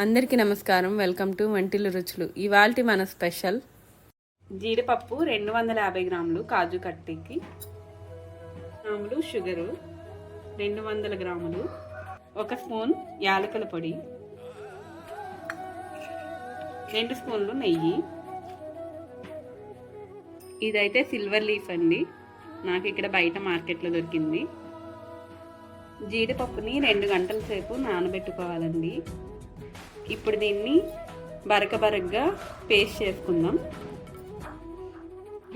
అందరికీ నమస్కారం. Welcome to వంటిల్లు రుచులు. ఇవాళ మన స్పెషల్ జీడిపప్పు రెండు వందల యాభై గ్రాములు కాజు కట్టికి గ్రాములు షుగరు రెండు వందల గ్రాములు ఒక స్పూన్ యాలకుల పొడి రెండు స్పూన్లు నెయ్యి. ఇదైతే సిల్వర్ లీఫ్ అండి. నాకు ఇక్కడ బయట మార్కెట్లో దొరికింది. జీడిపప్పుని రెండు గంటల సేపు నానబెట్టుకోవాలండి. ఇప్పుడు దీన్ని బరక బరకగా పేస్ట్ చేసుకుందాం.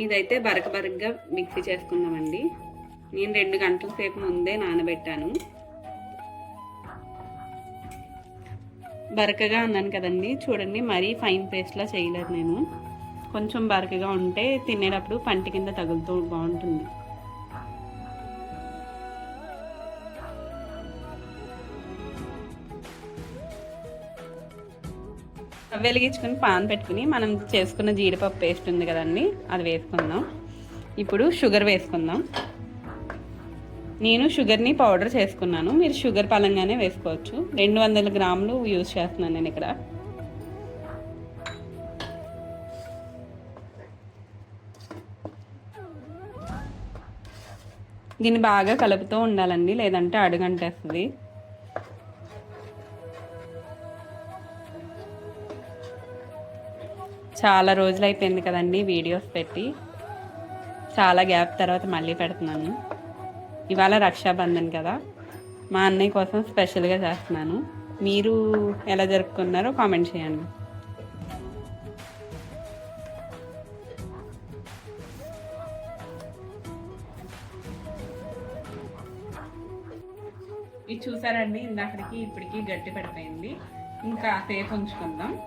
ఇదైతే బరక బరకగా మిక్సీ చేసుకుందామండి. నేను రెండు గంటల సేపు ముందే నానబెట్టాను. బరకగా అన్నాను కదండి. చూడండి మరీ ఫైన్ పేస్ట్లా చేయలేదు నేను. కొంచెం బరకగా ఉంటే తినేటప్పుడు పంటి కింద తగులుతూ బాగుంటుంది. వెలిగించుకుని పాన్ పెట్టుకుని మనం చేసుకున్న జీడిపప్పు పేస్ట్ ఉంది కదండి అది వేసుకుందాం. ఇప్పుడు షుగర్ వేసుకుందాం. నేను షుగర్ని పౌడర్ చేసుకున్నాను. మీరు షుగర్ పలంగానే వేసుకోవచ్చు. రెండు వందల గ్రాములు యూజ్ చేస్తున్నాను నేను ఇక్కడ. దీన్ని బాగా కలుపుతూ ఉండాలండి లేదంటే అడుగంటేస్తుంది. చాలా రోజులు అయిపోయింది కదండి వీడియోస్ పెట్టి. చాలా గ్యాప్ తర్వాత మళ్ళీ పెడుతున్నాను. ఇవాళ రక్షాబంధన్ కదా. మా అన్నయ్య కోసం స్పెషల్గా చేస్తున్నాను. మీరు ఎలా జరుపుకున్నారో కామెంట్ చేయండి. ఇది చూసారండి ఇందాకడికి ఇప్పటికి గట్టి పడిపోయింది. ఇంకా సేఫ్ ఉంచుకుందాం.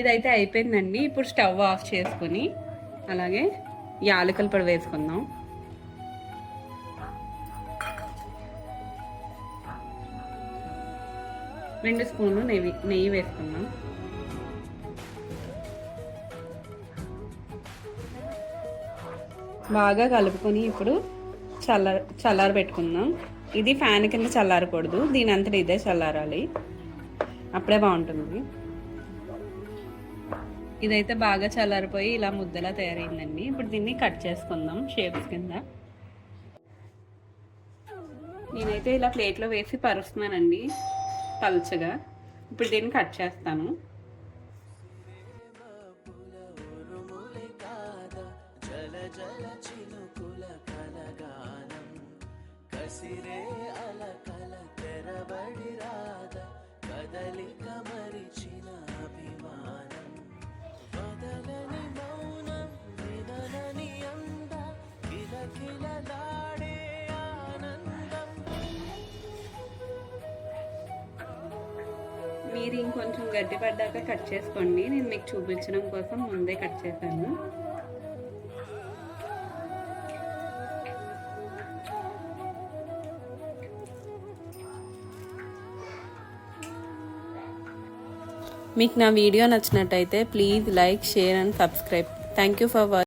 ఇదైతే అయిపోయిందండి. ఇప్పుడు స్టవ్ ఆఫ్ చేసుకొని అలాగే యాలకుల పొడి వేసుకుందాం. రెండు స్పూన్లు నెయ్యి నెయ్యి వేసుకుందాం. బాగా కలుపుకొని ఇప్పుడు చల్ల చల్లార పెట్టుకుందాం. ఇది ఫ్యాన్ కింద చల్లారకూడదు. దీని అంతటా ఇదే చల్లారాలి. అప్పుడే బాగుంటుంది. ఇదైతే బాగా చల్లారిపోయి ఇలా ముద్దలా తయారైందండి. ఇప్పుడు దీన్ని కట్ చేసుకుందాం షేప్స్ కింద. నేనైతే ఇలా ప్లేట్లో వేసి పరుస్తున్నానండి పలుచగా. ఇప్పుడు దీన్ని కట్ చేస్తాను. కసిరే అలకల తెరబడి రాధ కదలిక మీరు ఇంకొంచెం గట్టి పడ్డాక కట్ చేసుకోండి. నేను మీకు చూపించడం కోసం ముందే కట్ చేశాను. మీకు నా వీడియో నచ్చినట్టయితే please like share and subscribe. Thank you for watch